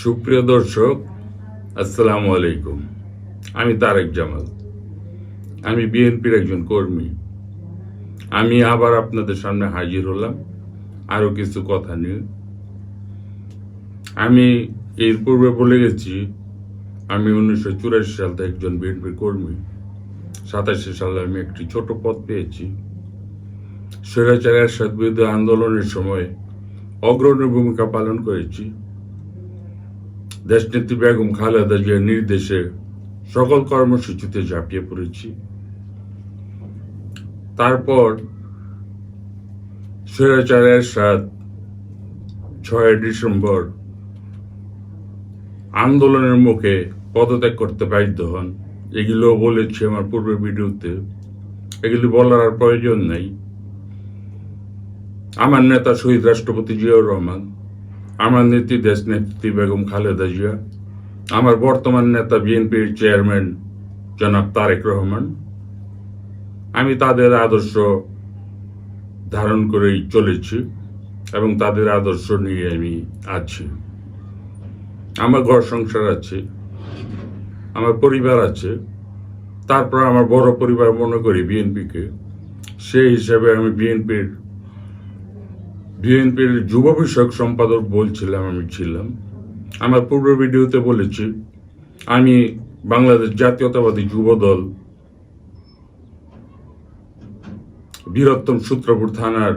সুপ্রিয় দর্শক, আসসালামু আলাইকুম। আমি তারেক জামাল। আমি বিএনপির একজন কর্মী। আমি আবার আপনাদের সামনে হাজির হলাম আরও কিছু কথা নিয়ে। আমি এর পূর্বে বলে গেছি, আমি উনিশশো চুরাশি সাল থেকে একজন বিএনপি কর্মী। সাতাশি সালে আমি একটি ছোট পদ পেয়েছি। স্বৈরাচার এরশাদ বিরুদ্ধে আন্দোলনের সময় অগ্রণী ভূমিকা পালন করেছি। দেশনেত্রী বেগম খালেদা জিয়ার নির্দেশে সকল কর্মসূচিতে ঝাঁপিয়ে পড়েছি। তারপর স্বৈরাচার এরশাদ ছয় ডিসেম্বর আন্দোলনের মুখে পদত্যাগ করতে বাধ্য হন। এগুলো বলেছি আমার পূর্বের ভিডিওতে। এগুলি বলার আর প্রয়োজন নেই। আমার নেতা শহীদ রাষ্ট্রপতি জিয়াউর রহমান আমার নেত্রী দেশ নেত্রী বেগম খালেদা জিয়া, আমার বর্তমান নেতা বিএনপির চেয়ারম্যান জনাব তারেক রহমান, আমি তাদের আদর্শ ধারণ করেই চলেছি এবং তাদের আদর্শ নিয়ে আমি আছি। আমার ঘর সংসার আছে, আমার পরিবার আছে, তারপর আমার বড় পরিবার মনে করি বিএনপিকে। সেই হিসাবে আমি বিএনপির বিএনপির যুব বিষয়ক সম্পাদক বলছিলাম, আমি ছিলাম। আমার পূর্ব ভিডিওতে বলেছি, আমি বাংলাদেশ জাতীয়তাবাদী যুব দল বীরত্তম সূত্রপুর থানার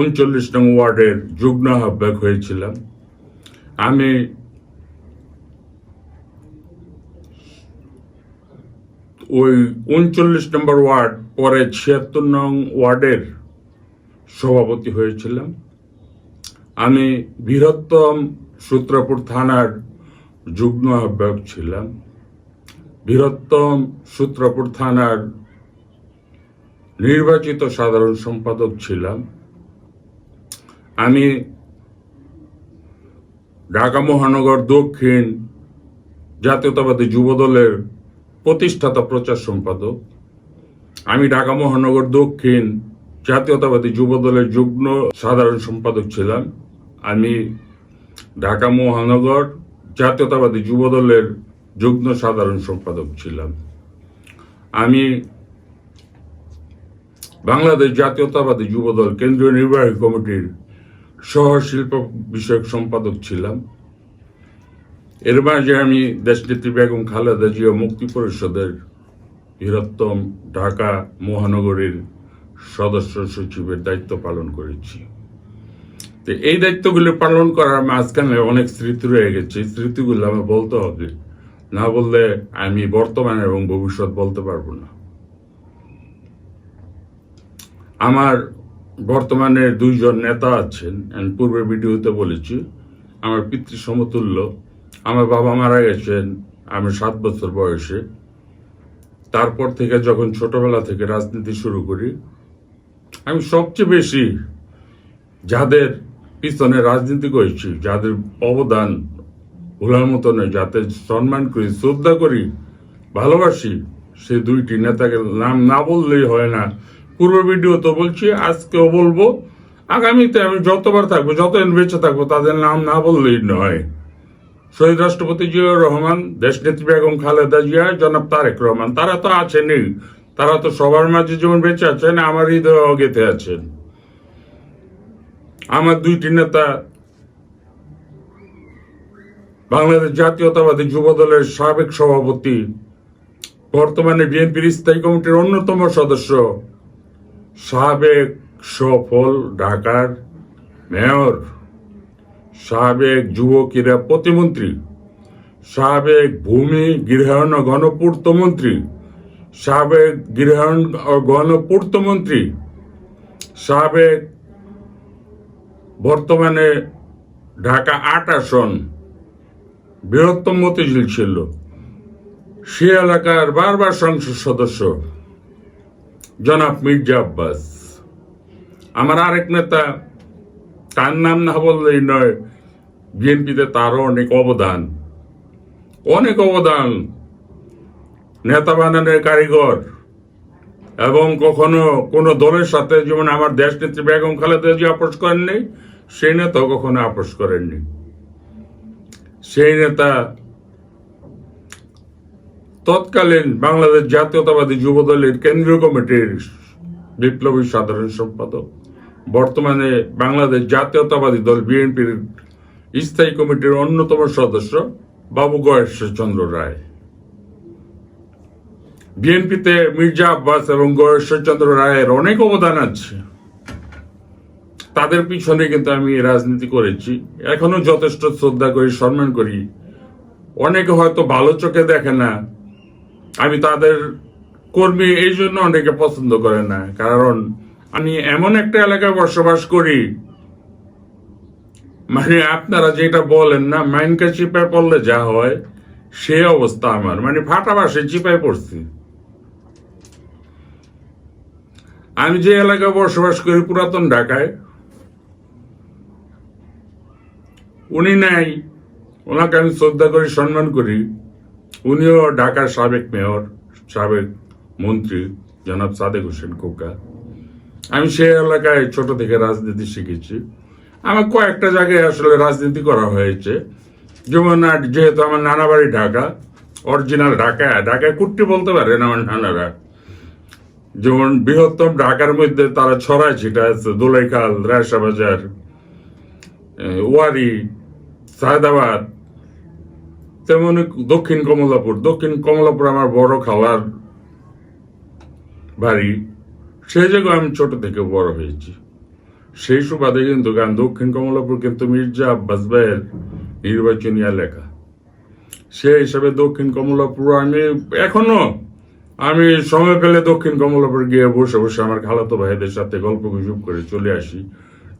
উনচল্লিশ নং ওয়ার্ডের যুগ্ম আহ্বায়ক হয়েছিলাম। আমি ওই উনচল্লিশ নম্বর ওয়ার্ড পরে ছিয়াত্তর নং ওয়ার্ডের সভাপতি হয়েছিলাম। আমি বৃহত্তম সূত্রপুর থানার যুগ্ম আহ্বায়ক ছিলাম। বৃহত্তম সূত্রপুর থানার নির্বাচিত সাধারণ সম্পাদক ছিলাম। আমি ঢাকা মহানগর দক্ষিণ জাতীয়তাবাদী যুবদলের প্রতিষ্ঠাতা প্রচার সম্পাদক। আমি ঢাকা মহানগর দক্ষিণ জাতীয়তাবাদী যুব দলের যুগ্ম সাধারণ সম্পাদক ছিলাম। আমি ঢাকা মহানগর জাতীয়তাবাদী যুব দলের যুগ্ম সাধারণ সম্পাদক ছিলাম। আমি বাংলাদেশ জাতীয়তাবাদী যুব দল কেন্দ্রীয় নির্বাহী কমিটির সহ শিল্প বিষয়ক সম্পাদক ছিলাম। এর মাঝে আমি দেশনেত্রী বেগম খালেদা জিয়া মুক্তি পরিষদের বৃহত্তম ঢাকা মহানগরীর সদস্য সচিবের দায়িত্ব পালন করেছি। তো এই দায়িত্বগুলো পালন করার মাঝখানে অনেক স্মৃতি রয়ে গেছে। এই স্মৃতিগুলো আমার বলতে হবে। না বললে আমি বর্তমান এবং ভবিষ্যৎ বলতে পারব না। আমার বর্তমানে দুইজন নেতা আছেন, আমি পূর্বের ভিডিওতে বলেছি, আমার পিতৃ সমতুল্য, আমার বাবা মারা গেছেন, আমি সাত বছর বয়সে। তারপর থেকে যখন ছোটবেলা থেকে রাজনীতি শুরু করি আমি সবচেয়ে বেশি যাদের পিছনে রাজনীতি করেছি, যাদের অবদান ভোলার মতো নয়, যাতে সম্মান করি, শ্রদ্ধা করি, ভালোবাসি সেই দুইটি নেতাকে নাম না বললেই হয় না। পূর্ব ভিডিও তো বলছি, আজকেও বলব। আগামীতে আমি যতবার থাকব, যতদিন বেঁচে থাকব, তাদের নাম না বললেই নয়। শহীদ রাষ্ট্রপতি জিয়াউর রহমান, দেশনেত্রী বেগম খালেদা জিয়া, জনাব তারেক রহমান, তারা তো আছেনই। তারা তো সবার মাঝে যেমন বেঁচে আছেন আমার হৃদয় অগেতে আছেন আমার দুইটি নেতা বাংলাদেশ জাতীয়তাবাদী যুব দলের সাবেক সভাপতি, বর্তমানে বিএনপির স্থায়ী কমিটির অন্যতম সদস্য, সাবেক সফল ঢাকার মেয়র, সাবেক যুব ক্রীড়া প্রতিমন্ত্রী, সাবেক ভূমি গৃহায়ণ ও গণপূর্তমন্ত্রী সাবেক গৃহায়ণ গণপূর্তমন্ত্রী, সাবেক বর্তমানে ঢাকা আট আসন, বৃহত্তম মতিঝিল ছিল। সে এলাকার বারবার সংসদ সদস্য, জনাব মির্জা আব্বাস। আমার আরেক নেতা, তার নাম না বললেই নয়, বিএনপিতে তারও অনেক অবদান। অনেক অবদান নেতা বানানোর কারিগর এবং কখনো কোনো দলের সাথে, যেমন আমার দেশ নেত্রী বেগম খালেদা জি আপোষ করেননি, সেই নেতাও কখনো আপোষ করেননি। সেই নেতা তৎকালীন বাংলাদেশ জাতীয়তাবাদী যুব দলের কেন্দ্রীয় কমিটির বিপ্লবী সাধারণ সম্পাদক, বর্তমানে বাংলাদেশ জাতীয়তাবাদী দল বিএনপির স্থায়ী কমিটির অন্যতম সদস্য বাবু গয়েশ্বর চন্দ্র রায়। বিএনপিতে মির্জা আব্বাস এবং গয়েশ্বর চন্দ্র রায়ের অনেক অবদান আছে। তাদের পিছনে কিন্তু আমি রাজনীতি করেছি। এখনও যথেষ্ট শ্রদ্ধা করি, সম্মান করি। অনেকে হয়তো ভালো চোখে দেখে না। আমি তাদের কর্মী এই জন্য অনেকে পছন্দ করে না। কারণ আমি এমন একটা এলাকায় বসবাস করি মানে আপনারা যেটা বলেন না, মাইনকা চিপায় পড়লে যা হয়, সে অবস্থা আমার। মানে ফাটাবাসে চিপায় পড়ছি। আমি যে এলাকায় বসবাস করি, পুরাতন ঢাকায়, উনি নাই। ওনাকে আমি শ্রদ্ধা করি, সম্মান করি। উনিও ঢাকার সাবেক মেয়র, সাবেক মন্ত্রী, জনাব সাদেক হোসেন খোকা। আমি সেই এলাকায় ছোট থেকে রাজনীতি শিখেছি। আমার কয়েকটা জায়গায় আসলে রাজনীতি করা হয়েছে। যেমন যেহেতু আমার নানা বাড়ি ঢাকা অরিজিনাল ঢাকা ঢাকায় কুট্টি বলতে পারেন আমার নানারা। যেমন বৃহত্তম ঢাকার মধ্যে তারা ছড়ায় ছিটা আছে দোলাইখাল রায়সা বাজার ওয়ারি, সায়দাবাদ, তেমনি দক্ষিণ কমলাপুর। দক্ষিণ কমলাপুর আমার বড় খালার বাড়ি। সেই জায়গায় আমি ছোট থেকে বড় হয়েছি। সেই সুবাদে কিন্তু গান, দক্ষিণ কমলাপুর কিন্তু মির্জা আব্বাস ভাইয়ের নির্বাচনী এলাকা। সে হিসাবে দক্ষিণ কমলাপুর আমি এখনও আমি সময় পেলে দক্ষিণ কমলাপুর গিয়ে বসে বসে আমার খালাতো ভাইদের সাথে গল্প গুজব করে চলে আসি।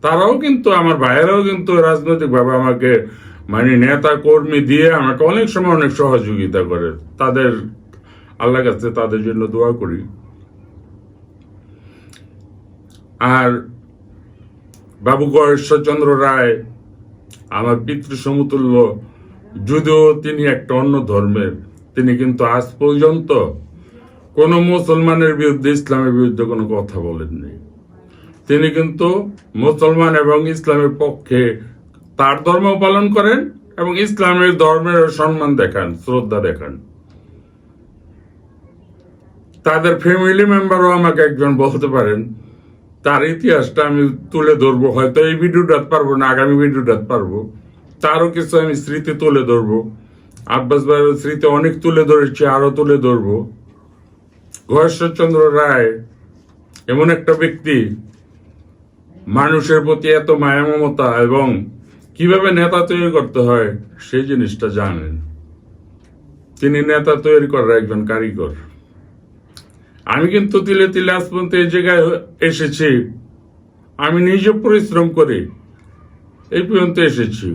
তারাও কিন্তু, আমার ভাইয়েরাও কিন্তু রাজনৈতিকভাবে আমাকে মানে নেতা কর্মী দিয়ে আমাকে অনেক সময় অনেক সহযোগিতা করে। তাদের আল্লাহ কাছে তাদের জন্য দোয়া করি। আর বাবু গয়েশ্বরচন্দ্র রায়, আমার পিতৃ সমতুল্য, যদিও তিনি একটা অন্য ধর্মের, তিনি কিন্তু আজ পর্যন্ত কোন মুসলমানের বিরুদ্ধে ইসলামের বিরুদ্ধে কোনো কথা বলেননি। তিনি কিন্তু মুসলমান এবং ইসলামের পক্ষে তার ধর্ম পালন করেন এবং ইসলামের ধর্মের সম্মান দেখান, শ্রদ্ধা দেখান। তাদের ফ্যামিলি মেম্বারও আমাকে একজন বলতে পারেন, তার ইতিহাসটা আমি তুলে ধরবো, হয়তো এই ভিডিওটা পারব না, আগামী ভিডিওটা পারব। তারও কিছু আমি স্মৃতি তুলে ধরবো। আব্বাস ভাইয়ের স্মৃতি অনেক তুলে ধরেছি আরও তুলে ধরবো। ঘরেশ্বরচন্দ্র রায় এমন একটা ব্যক্তি, মানুষের প্রতি এত মায়া মমতা এবং কীভাবে নেতা তৈরি করতে হয় সেই জিনিসটা জানেন। তিনি নেতা তৈরি করার একজন কারিগর। আমি কিন্তু তিলে তিলে আজ পর্যন্ত এই জায়গায় এসেছি। আমি নিজে পরিশ্রম করে এই পর্যন্ত এসেছি।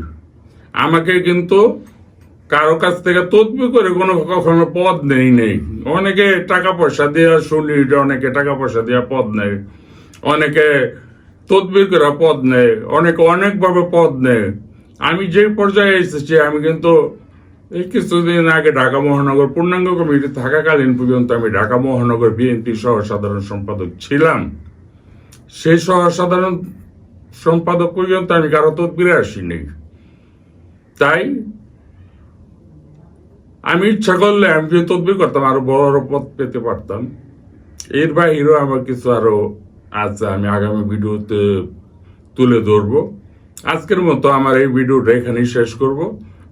আমাকে কিন্তু কারও কাছ থেকে তদবি করে কোনো কখনো পদ নেই নেই। অনেকে টাকা পয়সা দেওয়া শুনি, অনেকে টাকা পয়সা দেওয়া পদ নেই অনেকে তদবির করে পদ নেয়, অনেকে অনেকভাবে পদ নেয়। আমি যে পর্যায়ে এসেছি, আমি কিন্তু এই কিছুদিন আগে ঢাকা মহানগর পূর্ণাঙ্গ কমিটি থাকাকালীন পর্যন্ত আমি ঢাকা মহানগর বিএনপি সহ সাধারণ সম্পাদক ছিলাম। সেই সহ সাধারণ সম্পাদক পর্যন্ত আমি কারও তদবিরে আসিনি। তাই আমি ইচ্ছা করলে আমি যে তদবির করতাম, আরও বড় বড় পদ পেতে পারতাম। এর বাইরেও আমার কিছু আরও আছে, আমি আগামী ভিডিওতে তুলে ধরব। আজকের মতো আমার এই ভিডিওটা এখানেই শেষ করব।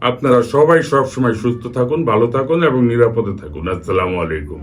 আপনারা সবাই সবসময় সুস্থ থাকুন, ভালো থাকুন এবং নিরাপদে থাকুন। আসসালামু আলাইকুম।